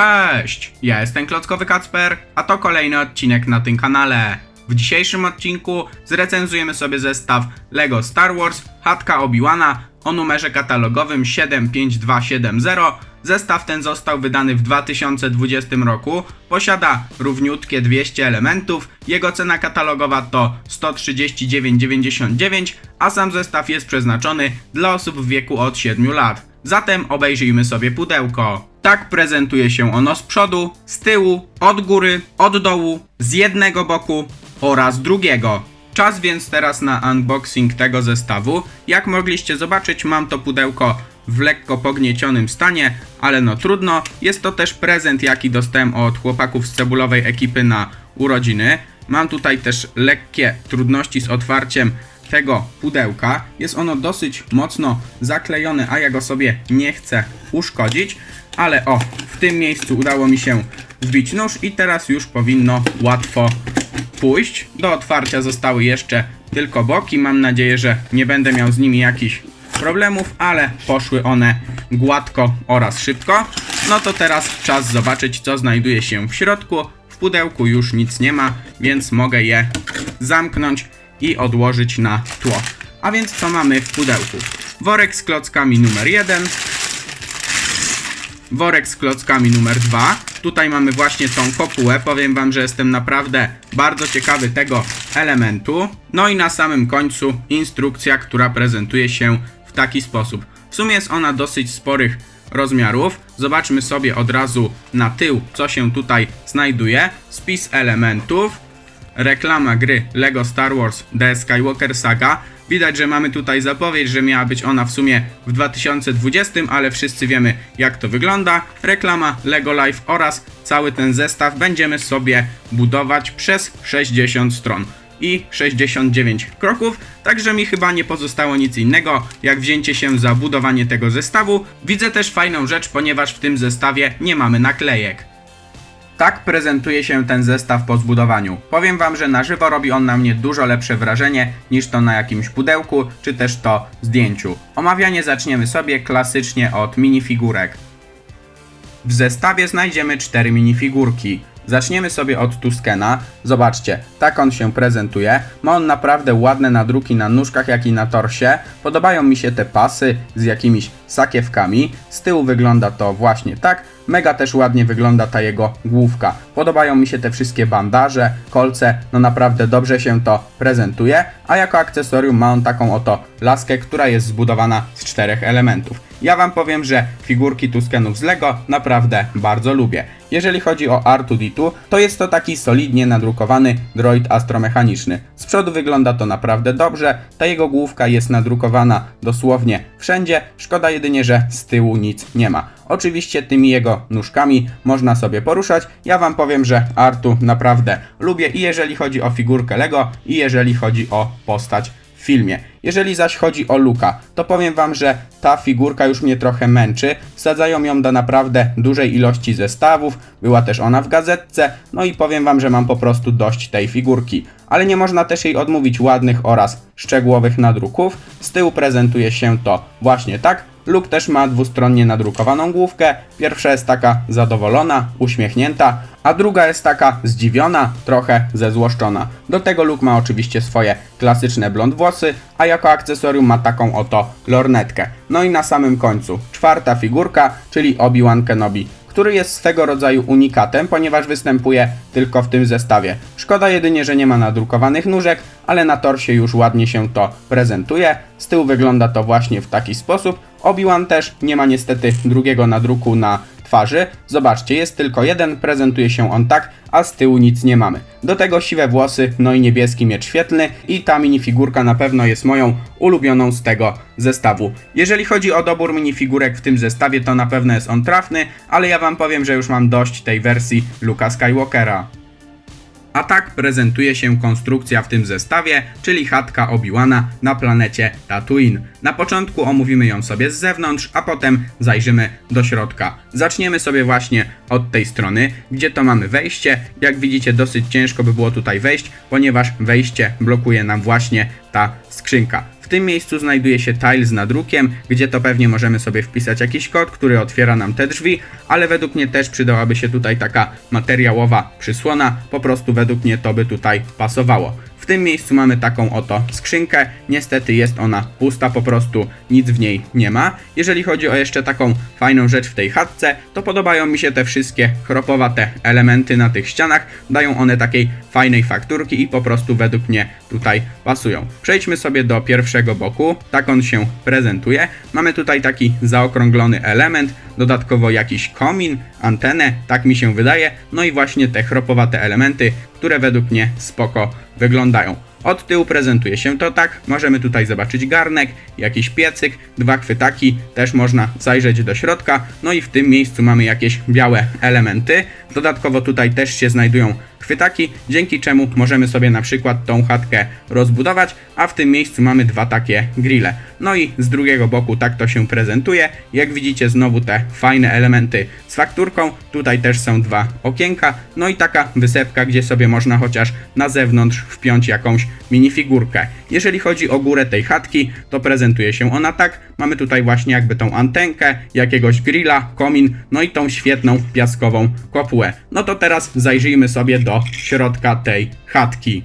Cześć! Ja jestem Klockowy Kacper, a to kolejny odcinek na tym kanale. W dzisiejszym odcinku zrecenzujemy sobie zestaw LEGO Star Wars Chatka Obi-Wana o numerze katalogowym 75270. Zestaw ten został wydany w 2020 roku, posiada równiutkie 200 elementów, jego cena katalogowa to 139,99, a sam zestaw jest przeznaczony dla osób w wieku od 7 lat. Zatem obejrzyjmy sobie pudełko. Tak prezentuje się ono z przodu, z tyłu, od góry, od dołu, z jednego boku oraz drugiego. Czas więc teraz na unboxing tego zestawu. Jak mogliście zobaczyć, mam to pudełko w lekko pogniecionym stanie, ale no trudno. Jest to też prezent, jaki dostałem od chłopaków z cebulowej ekipy na urodziny. Mam tutaj też lekkie trudności z otwarciem tego pudełka. Jest ono dosyć mocno zaklejone, a ja go sobie nie chcę uszkodzić. Ale o, w tym miejscu udało mi się wbić nóż i teraz już powinno łatwo pójść. Do otwarcia zostały jeszcze tylko boki. Mam nadzieję, że nie będę miał z nimi jakichś problemów, ale poszły one gładko oraz szybko. No to teraz czas zobaczyć, co znajduje się w środku. W pudełku już nic nie ma, więc mogę je zamknąć i odłożyć na tło. A więc co mamy w pudełku? Worek z klockami numer 1, worek z klockami numer 2. Tutaj mamy właśnie tą kopułę. Powiem wam, że jestem naprawdę bardzo ciekawy tego elementu. No i na samym końcu instrukcja, która prezentuje się w taki sposób. W sumie jest ona dosyć sporych rozmiarów. Zobaczmy sobie od razu na tył, co się tutaj znajduje. Spis elementów, reklama gry LEGO Star Wars The Skywalker Saga. Widać, że mamy tutaj zapowiedź, że miała być ona w sumie w 2020, ale wszyscy wiemy jak to wygląda. Reklama LEGO Life oraz cały ten zestaw będziemy sobie budować przez 60 stron i 69 kroków, także mi chyba nie pozostało nic innego, jak wzięcie się za budowanie tego zestawu. Widzę też fajną rzecz, ponieważ w tym zestawie nie mamy naklejek. Tak prezentuje się ten zestaw po zbudowaniu. Powiem wam, że na żywo robi on na mnie dużo lepsze wrażenie niż to na jakimś pudełku, czy też to zdjęciu. Omawianie zaczniemy sobie klasycznie od minifigurek. W zestawie znajdziemy cztery minifigurki. Zaczniemy sobie od Tuskena. Zobaczcie, tak on się prezentuje. Ma on naprawdę ładne nadruki na nóżkach, jak i na torsie. Podobają mi się te pasy z jakimiś sakiewkami. Z tyłu wygląda to właśnie tak. Mega też ładnie wygląda ta jego główka. Podobają mi się te wszystkie bandaże, kolce, no naprawdę dobrze się to prezentuje. A jako akcesorium ma on taką oto laskę, która jest zbudowana z czterech elementów. Ja wam powiem, że figurki Tuskenów z Lego naprawdę bardzo lubię. Jeżeli chodzi o R2D2, to jest to taki solidnie nadrukowany droid astromechaniczny. Z przodu wygląda to naprawdę dobrze, ta jego główka jest nadrukowana dosłownie wszędzie, szkoda jedynie, że z tyłu nic nie ma. Oczywiście tymi jego nóżkami można sobie poruszać. Ja wam powiem, że Artu naprawdę lubię i jeżeli chodzi o figurkę Lego i jeżeli chodzi o postać w filmie. Jeżeli zaś chodzi o Luka, to powiem wam, że ta figurka już mnie trochę męczy. Wsadzają ją do naprawdę dużej ilości zestawów, była też ona w gazetce, no i powiem wam, że mam po prostu dość tej figurki. Ale nie można też jej odmówić ładnych oraz szczegółowych nadruków. Z tyłu prezentuje się to właśnie tak. Luke też ma dwustronnie nadrukowaną główkę. Pierwsza jest taka zadowolona, uśmiechnięta, a druga jest taka zdziwiona, trochę zezłoszczona. Do tego Luke ma oczywiście swoje klasyczne blond włosy, a jako akcesorium ma taką oto lornetkę. No i na samym końcu czwarta figurka, czyli Obi-Wan Kenobi który jest swego rodzaju unikatem, ponieważ występuje tylko w tym zestawie. Szkoda jedynie, że nie ma nadrukowanych nóżek, ale na torsie już ładnie się to prezentuje. Z tyłu wygląda to właśnie w taki sposób. Obi-Wan też nie ma niestety drugiego nadruku na twarzy. Zobaczcie, jest tylko jeden, prezentuje się on tak, a z tyłu nic nie mamy. Do tego siwe włosy, no i niebieski miecz świetlny i ta minifigurka na pewno jest moją ulubioną z tego zestawu. Jeżeli chodzi o dobór minifigurek w tym zestawie, to na pewno jest on trafny, ale ja wam powiem, że już mam dość tej wersji Luka Skywalkera. A tak prezentuje się konstrukcja w tym zestawie, czyli chatka Obi-Wana na planecie Tatooine. Na początku omówimy ją sobie z zewnątrz, a potem zajrzymy do środka. Zaczniemy sobie właśnie od tej strony, gdzie to mamy wejście. Jak widzicie, dosyć ciężko by było tutaj wejść, ponieważ wejście blokuje nam właśnie ta skrzynka. Tym miejscu znajduje się tile z nadrukiem, gdzie to pewnie możemy sobie wpisać jakiś kod, który otwiera nam te drzwi, ale według mnie też przydałaby się tutaj taka materiałowa przysłona, po prostu według mnie to by tutaj pasowało. Tym miejscu mamy taką oto skrzynkę. Niestety jest ona pusta, po prostu nic w niej nie ma. Jeżeli chodzi o jeszcze taką fajną rzecz w tej chatce, to podobają mi się te wszystkie chropowate elementy na tych ścianach. Dają one takiej fajnej fakturki i po prostu według mnie tutaj pasują. Przejdźmy sobie do pierwszego boku. Tak on się prezentuje. Mamy tutaj taki zaokrąglony element, dodatkowo jakiś komin, antenę, tak mi się wydaje. No i właśnie te chropowate elementy, które według mnie spoko wyglądają. Od tyłu prezentuje się to tak, możemy tutaj zobaczyć garnek, jakiś piecyk, dwa chwytaki, też można zajrzeć do środka, no i w tym miejscu mamy jakieś białe elementy. Dodatkowo tutaj też się znajdują chwytaki, dzięki czemu możemy sobie na przykład tą chatkę rozbudować, a w tym miejscu mamy dwa takie grille. No i z drugiego boku tak to się prezentuje. Jak widzicie znowu te fajne elementy z fakturką. Tutaj też są dwa okienka, no i taka wysepka, gdzie sobie można chociaż na zewnątrz wpiąć jakąś minifigurkę. Jeżeli chodzi o górę tej chatki, to prezentuje się ona tak. Mamy tutaj właśnie jakby tą antenkę, jakiegoś grilla, komin, no i tą świetną piaskową kopułę. No to teraz zajrzyjmy sobie do środka tej chatki.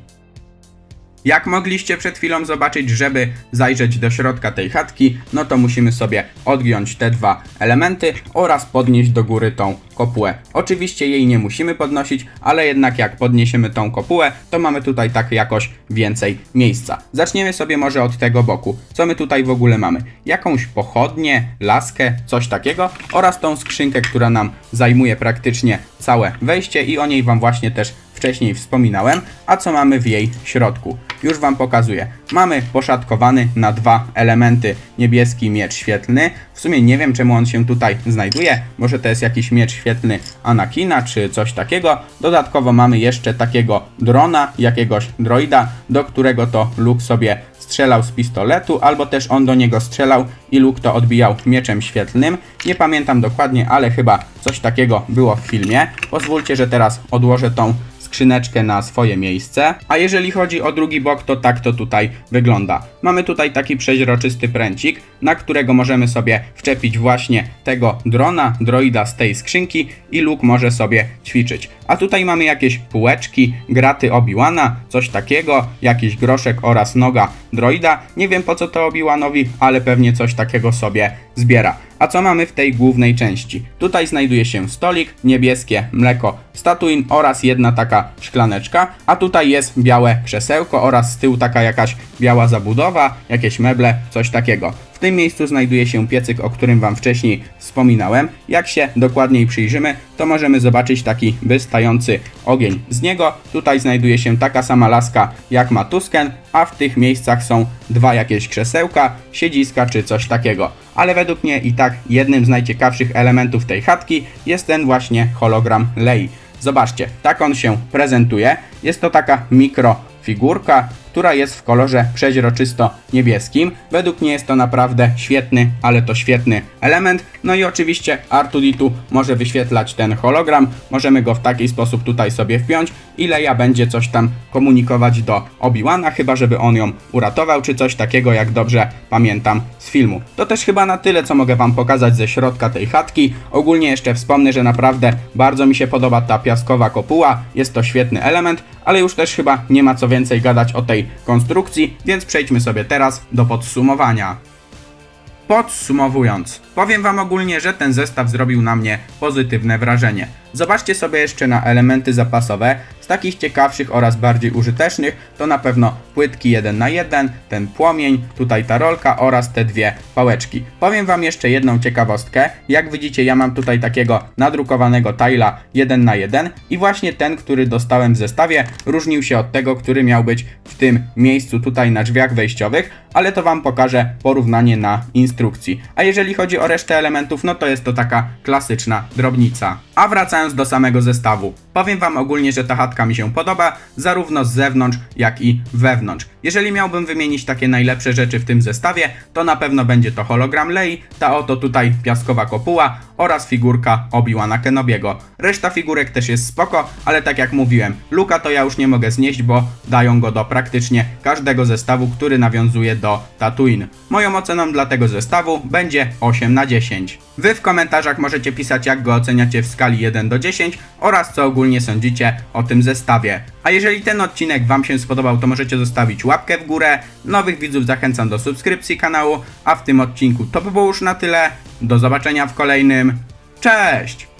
Jak mogliście przed chwilą zobaczyć, żeby zajrzeć do środka tej chatki, no to musimy sobie odgiąć te dwa elementy oraz podnieść do góry tą kopułę. Oczywiście jej nie musimy podnosić, ale jednak jak podniesiemy tą kopułę, to mamy tutaj tak jakoś więcej miejsca. Zaczniemy sobie może od tego boku. Co my tutaj w ogóle mamy? Jakąś pochodnię, laskę, coś takiego oraz tą skrzynkę, która nam zajmuje praktycznie całe wejście i o niej wam właśnie też wcześniej wspominałem, a co mamy w jej środku. Już Wam pokazuję. Mamy poszatkowany na dwa elementy niebieski miecz świetlny. W sumie nie wiem czemu on się tutaj znajduje. Może to jest jakiś miecz świetlny Anakina czy coś takiego. Dodatkowo mamy jeszcze takiego drona, jakiegoś droida, do którego to Luke sobie strzelał z pistoletu, albo też on do niego strzelał i Luke to odbijał mieczem świetlnym. Nie pamiętam dokładnie, ale chyba coś takiego było w filmie. Pozwólcie, że teraz odłożę tą skrzyneczkę na swoje miejsce. A jeżeli chodzi o drugi bok, to tak to tutaj wygląda. Mamy tutaj taki przeźroczysty pręcik, na którego możemy sobie wczepić właśnie tego drona, droida z tej skrzynki i Luke może sobie ćwiczyć. A tutaj mamy jakieś półeczki, graty Obi-Wana, coś takiego, jakiś groszek oraz noga droida. Nie wiem po co to Obi-Wanowi, ale pewnie coś takiego sobie zbiera. A co mamy w tej głównej części? Tutaj znajduje się stolik, niebieskie mleko statuin oraz jedna taka szklaneczka, a tutaj jest białe krzesełko oraz z tyłu taka jakaś biała zabudowa, jakieś meble, coś takiego. W tym miejscu znajduje się piecyk, o którym Wam wcześniej wspominałem. Jak się dokładniej przyjrzymy, to możemy zobaczyć taki wystający ogień. Z niego tutaj znajduje się taka sama laska jak ma Tusken, a w tych miejscach są dwa jakieś krzesełka, siedziska czy coś takiego. Ale według mnie i tak jednym z najciekawszych elementów tej chatki jest ten właśnie hologram Lei. Zobaczcie, tak on się prezentuje. Jest to taka mikrofigurka, która jest w kolorze przeźroczysto-niebieskim. Według mnie jest to naprawdę świetny, ale to świetny element. No i oczywiście R2D2 może wyświetlać ten hologram. Możemy go w taki sposób tutaj sobie wpiąć i Leia będzie coś tam komunikować do Obi-Wana, chyba żeby on ją uratował, czy coś takiego, jak dobrze pamiętam z filmu. To też chyba na tyle, co mogę Wam pokazać ze środka tej chatki. Ogólnie jeszcze wspomnę, że naprawdę bardzo mi się podoba ta piaskowa kopuła. Jest to świetny element, ale już też chyba nie ma co więcej gadać o tej konstrukcji, więc przejdźmy sobie teraz do podsumowania. Podsumowując, powiem Wam ogólnie, że ten zestaw zrobił na mnie pozytywne wrażenie. Zobaczcie sobie jeszcze na elementy zapasowe. Z takich ciekawszych oraz bardziej użytecznych to na pewno płytki 1 na 1 ten płomień, tutaj ta rolka oraz te dwie pałeczki. Powiem Wam jeszcze jedną ciekawostkę. Jak widzicie, ja mam tutaj takiego nadrukowanego tila 1 na 1 i właśnie ten, który dostałem w zestawie, różnił się od tego, który miał być w tym miejscu tutaj na drzwiach wejściowych, ale to Wam pokażę porównanie na instrukcji. A jeżeli chodzi o resztę elementów, no to jest to taka klasyczna drobnica. A wracając do samego zestawu, powiem Wam ogólnie, że ta chatka mi się podoba, zarówno z zewnątrz, jak i wewnątrz. Jeżeli miałbym wymienić takie najlepsze rzeczy w tym zestawie, to na pewno będzie to hologram Lei, ta oto tutaj piaskowa kopuła oraz figurka Obi-Wana Kenobiego. Reszta figurek też jest spoko, ale tak jak mówiłem, Luka to ja już nie mogę znieść, bo dają go do praktycznie każdego zestawu, który nawiązuje do Tatooine. Moją oceną dla tego zestawu będzie 8 na 10. Wy w komentarzach możecie pisać jak go oceniacie w skali 1 do 10 oraz co ogólnie sądzicie o tym zestawie. A jeżeli ten odcinek Wam się spodobał, to możecie zostawić łapkę w górę. Nowych widzów zachęcam do subskrypcji kanału, a w tym odcinku to by było już na tyle. Do zobaczenia w kolejnym. Cześć!